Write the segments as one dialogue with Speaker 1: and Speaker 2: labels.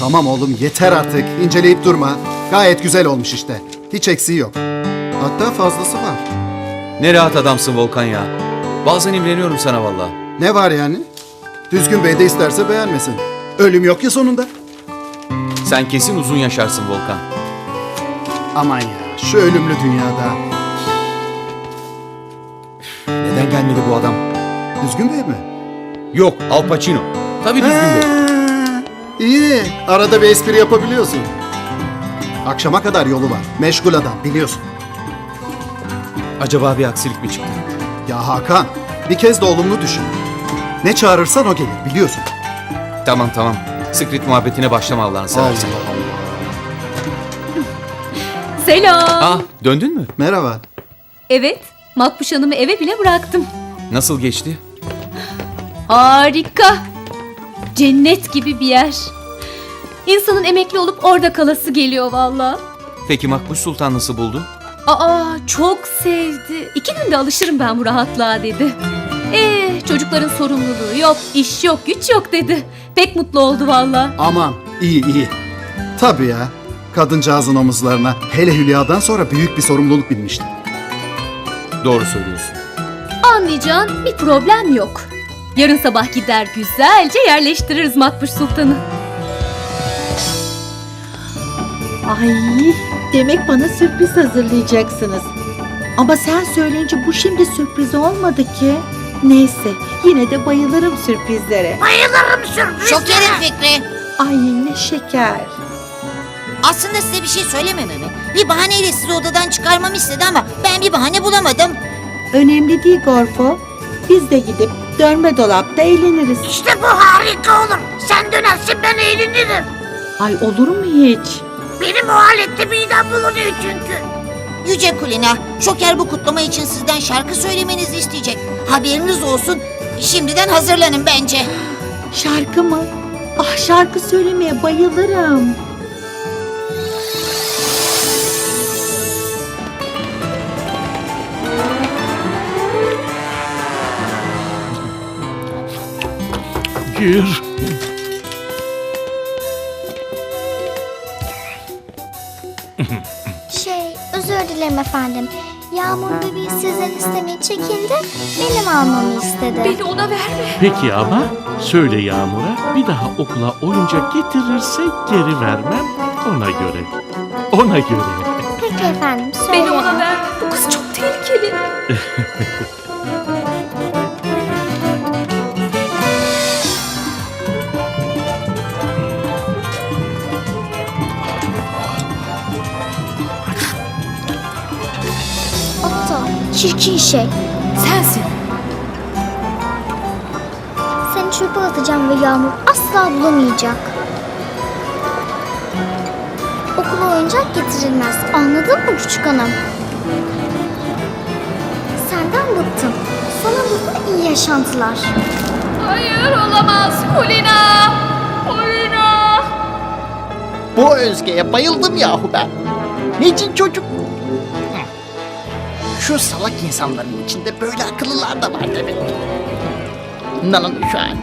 Speaker 1: Tamam oğlum yeter artık. İnceleyip durma. Gayet güzel olmuş işte. Hiç eksiği yok. Hatta fazlası var.
Speaker 2: Ne rahat adamsın Volkan ya. Bazen imreniyorum sana valla.
Speaker 1: Ne var yani? Düzgün Bey de isterse beğenmesin. Ölüm yok ya sonunda.
Speaker 2: Sen kesin uzun yaşarsın Volkan.
Speaker 1: Aman ya şu ölümlü dünyada.
Speaker 2: Neden gelmedi bu adam?
Speaker 1: Düzgün Bey mi?
Speaker 2: Yok Al Pacino. Tabii düzgün bey.
Speaker 1: İyi. Arada bir espri yapabiliyorsun. Akşama kadar yolu var. Meşgul adam biliyorsun.
Speaker 2: Acaba bir aksilik mi çıktı?
Speaker 1: Ya Hakan bir kez de olumlu düşün. Ne çağırırsan o gelir biliyorsun.
Speaker 2: Tamam tamam. Secret muhabbetine başlama Allah'ını
Speaker 1: Allah
Speaker 2: seversen.
Speaker 1: Allah.
Speaker 3: Selam.
Speaker 2: Ah döndün mü?
Speaker 1: Merhaba.
Speaker 3: Evet, Makbuş Hanım'ı eve bile bıraktım.
Speaker 2: Nasıl geçti?
Speaker 3: Harika. Cennet gibi bir yer. İnsanın emekli olup orada kalası geliyor valla.
Speaker 2: Peki Makbuş Sultan nasıl buldu?
Speaker 3: Aa çok sevdi. İki günde alışırım ben bu rahatlığa dedi. Ee çocukların sorumluluğu yok, iş yok, güç yok dedi. Pek mutlu oldu valla.
Speaker 1: Aman iyi iyi. Tabii ya. Kadıncağızın omuzlarına hele Hülya'dan sonra büyük bir sorumluluk binmişti.
Speaker 2: Doğru söylüyorsun.
Speaker 3: Anlayacağın bir problem yok. Yarın sabah gider güzelce yerleştiririz Makbuş Sultan'ı.
Speaker 4: Ay demek bana sürpriz hazırlayacaksınız. Ama sen söyleyince bu şimdi sürpriz olmadı ki. Neyse yine de bayılırım sürprizlere.
Speaker 5: Şokerim Fikri.
Speaker 4: Ay ne şeker.
Speaker 5: Aslında size bir şey söylemememi, bir bahaneyle sizi odadan çıkarmamı istedi ama ben bir bahane bulamadım.
Speaker 4: Önemli değil Gorfo. Biz de gidip dönme dolapta eğleniriz.
Speaker 6: İşte bu harika olur. Sen dönersin ben eğlenirim.
Speaker 4: Ay olur mu hiç?
Speaker 6: Benim o alette midem bulunuyor çünkü.
Speaker 5: Yüce Kulina, Şoker bu kutlama için sizden şarkı söylemenizi isteyecek. Haberiniz olsun. Şimdiden hazırlanın bence.
Speaker 4: Şarkı mı? Ah şarkı söylemeye bayılırım.
Speaker 7: Gir.
Speaker 8: Şey, özür dilerim efendim. Yağmur bebeği sizden istemeye çekindi, benim almamı istedi.
Speaker 3: Beni ona verme.
Speaker 7: Peki ama söyle Yağmur'a bir daha okula oyuncak getirirse geri vermem ona göre. Ona göre.
Speaker 8: Peki efendim,
Speaker 3: Beni
Speaker 8: söylerim.
Speaker 3: ona verme. Bu kız çok tehlikeli.
Speaker 8: çirkin şey.
Speaker 3: Sensin.
Speaker 8: Seni çöpe atacağım ve Yağmur asla bulamayacak. Okula oyuncak getirilmez. Anladın mı küçük hanım? Senden bıktım. Sana burada iyi yaşantılar.
Speaker 3: Hayır olamaz Kulina. Kulina.
Speaker 6: Bu Özge'ye bayıldım yahu ben. Niçin çocuk? Şu salak insanların içinde böyle akıllılar da var demek. Nana'nın şu bak.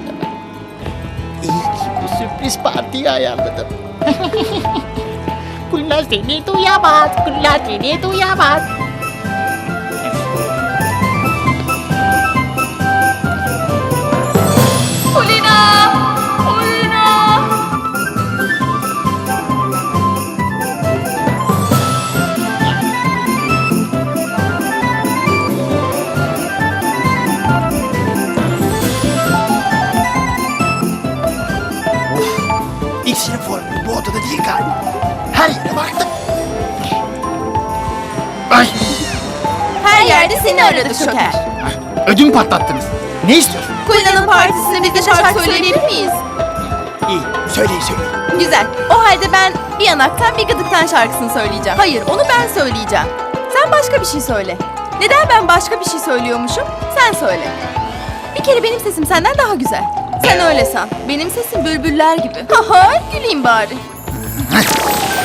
Speaker 6: İyi ki bu sürpriz partiyi ayarladım. Kullar seni duyamaz, kullar seni duyamaz. Formülü bu odada değil galiba. Her yere baktım. Ay,
Speaker 9: Her yerde seni aradık Şoker.
Speaker 6: ödüm patlattınız. Ne istiyorsun?
Speaker 9: Kulina'nın partisinde biz de şarkı söyleyebilir miyiz?
Speaker 6: İyi, söyleyin söyleyin.
Speaker 9: Güzel. O halde ben bir yanaktan bir gıdıktan şarkısını söyleyeceğim. Hayır onu ben söyleyeceğim. Sen başka bir şey söyle. Neden ben başka bir şey söylüyormuşum? Sen söyle. Bir kere benim sesim senden daha güzel. Sen öyle san. Benim sesim bülbüller gibi. Haha güleyim bari.